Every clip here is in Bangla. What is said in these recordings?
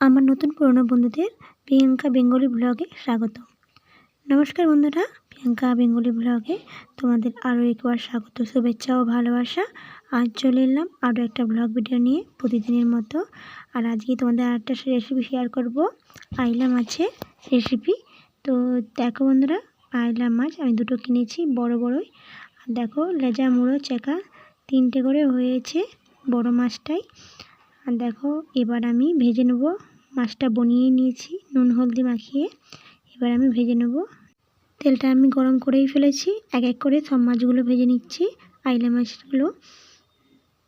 আমার নতুন পুরনো বন্ধুদের প্রিয়াঙ্কা বেঙ্গলি ব্লগে স্বাগত। নমস্কার বন্ধুরা, প্রিয়াঙ্কা বেঙ্গলি ব্লগে তোমাদের আরও একবার স্বাগত, শুভেচ্ছা ও ভালোবাসা। আজ চলে এলাম আরও একটা ব্লগ ভিডিও নিয়ে প্রতিদিনের মতো। আর আজকে তোমাদের আরেকটা রেসিপি শেয়ার করব। আইলা মাছের রেসিপি তো দেখো বন্ধুরা, আইলা মাছ আমি দুটো কিনেছি, বড় বড়ই। আর দেখো লেজা মুড়ো চেকা তিনটে করে হয়েছে বড় মাছটাই। আর দেখো, এবার আমি ভেজে নেব। মাছটা বনিয়ে নিয়েছি, নুন, হলদি মাখিয়ে। এবার আমি ভেজে নেব। তেলটা আমি গরম করেই ফেলেছি। এক এক করে সব মাছগুলো ভেজে নিচ্ছি, আইলা মাছগুলো।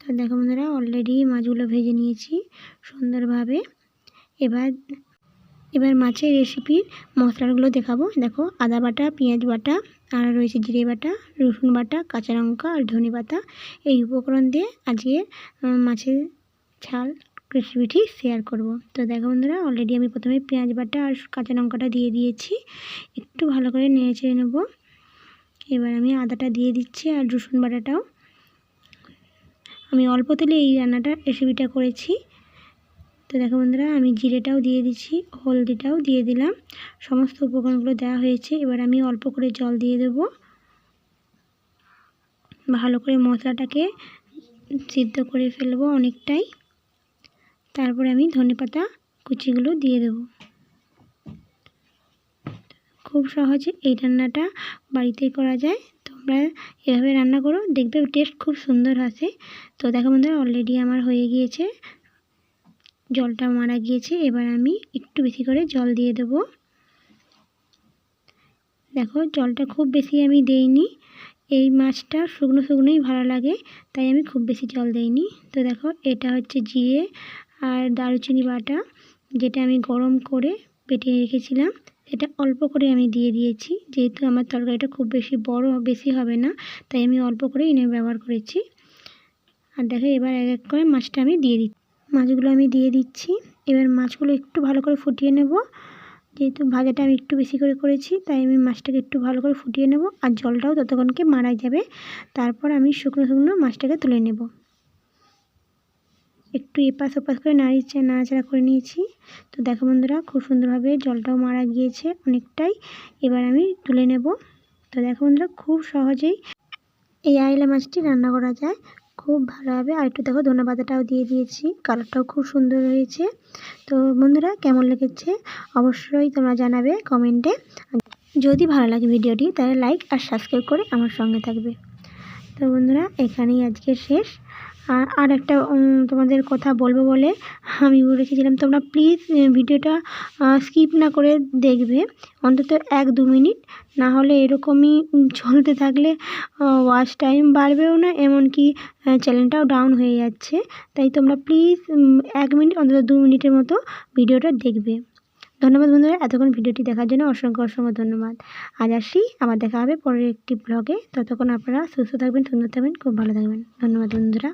তো দেখো বন্ধুরা অলরেডি মাছগুলো ভেজে নিয়েছি সুন্দরভাবে। এবার এবার মাছের রেসিপির মশলাগুলো দেখাবো। দেখো, আদা বাটা, পেঁয়াজ বাটা, আর রয়েছে জিরে বাটা, রসুন বাটা, কাঁচা লঙ্কা, আর ধনে পাতা। এই উপকরণ দিয়ে আজকে মাছের ঝাল রেসিপিটি শেয়ার করব। তো দেখো বন্ধুরা অলরেডি আমি প্রথমে পেঁয়াজ বাটা আর কাঁচা লঙ্কাটা দিয়ে দিয়েছি। একটু ভালো করে নেড়ে চেড়ে নেব। এবার আমি আদাটা দিয়ে দিচ্ছি আর রসুন বাটাটাও। আমি অল্প তেলে এই রান্নাটা রেসিপিটা করেছি। তো দেখো বন্ধুরা, আমি জিরেটাও দিয়ে দিচ্ছি, হলদিটাও দিয়ে দিলাম। সমস্ত উপকরণগুলো দেওয়া হয়েছে, এবার আমি অল্প করে জল দিয়ে দেব। ভালো করে মশলাটাকে সিদ্ধ করে ফেলব অনেকটাই। তারপরে আমি ধনে পাতা কুচিগুলো দিয়ে দেব। খুব সহজে এই রান্নাটা বাড়িতেই করা যায়। তোমরা এভাবে রান্না করো, দেখবে টেস্ট খুব সুন্দর আসে। তো দেখো বন্ধুরা অলরেডি আমার হয়ে গিয়েছে। জলটা মারা গিয়েছে, এবার আমি একটু বেশি করে জল দিয়ে দেব। দেখো, জলটা খুব বেশি আমি দেইনি। এই মাছটা শুকনো শুকনোই ভালো লাগে, তাই আমি খুব বেশি জল দেইনি। তো দেখো, এটা হচ্ছে জিরে আর দারুচিনি বাটা, যেটা আমি গরম করে পেটে রেখেছিলাম এটা অল্প করে আমি দিয়ে দিয়েছি। যেহেতু আমার তরকারিটা খুব বেশি বড়, বেশি হবে না, তাই আমি অল্প করে এনে ব্যবহার করেছি। আর দেখো, এবার এক এক করে মাছটা আমি দিয়ে দিচ্ছি। মাছগুলো আমি দিয়ে দিচ্ছি। এবার মাছগুলো একটু ভালো করে ফুটিয়ে নেব। যেহেতু ভাজাটা আমি একটু বেশি করে করেছি, তাই আমি মাছটাকে একটু ভালো করে ফুটিয়ে নেব। আর জলটাও ততক্ষণকে মারা যাবে। তারপর আমি শুকনো শুকনো মাছটাকে তুলে নেব। একটু এপাশ ওপাশ করে নাড়িয়ে নাড়াচাড়া করে নিয়েছি। তো দেখো বন্ধুরা, খুব সুন্দরভাবে জলটাও মারা গিয়েছে অনেকটাই। এবার আমি তুলে নেব। তো দেখো বন্ধুরা, খুব সহজেই এই আইলা মাছটি রান্না করা যায়। খুব ভালো হবে আর একটু দেখো ধনে পাতাটাও দিয়ে দিয়েছি। কালারটাও খুব সুন্দর হয়েছে। তো বন্ধুরা, কেমন লেগেছে? অবশ্যই তোমরা জানাবে কমেন্টে। যদি ভালো লাগে ভিডিওটি, তাহলে লাইক আর সাবস্ক্রাইব করে আমার সঙ্গে থাকবে। তো বন্ধুরা, এখানেই আজকে শেষ। আর একটা তোমাদের কথা বলব বলে আমি রেখেছিলাম তোমরা প্লিজ ভিডিওটা স্কিপ না করে দেখবে। অন্তত এক, দু মিনিট। না হলে এরকমই চলতে থাকলে ওয়াচ টাইম বাড়বেও না, এমনকি চ্যানেলটাও ডাউন হয়ে যাচ্ছে। তাই তোমরা প্লিজ এক মিনিট, অন্তত দু মিনিটের মতো ভিডিওটা দেখবে। ধন্যবাদ বন্ধুরা, এতক্ষণ ভিডিওটি দেখার জন্য অসংখ্য অসংখ্য ধন্যবাদ। আজ আসি, আবার দেখা হবে পরের একটি ব্লগে ততক্ষণ আপনারা সুস্থ থাকবেন, সুন্দর থাকবেন, খুব ভালো থাকবেন। ধন্যবাদ বন্ধুরা।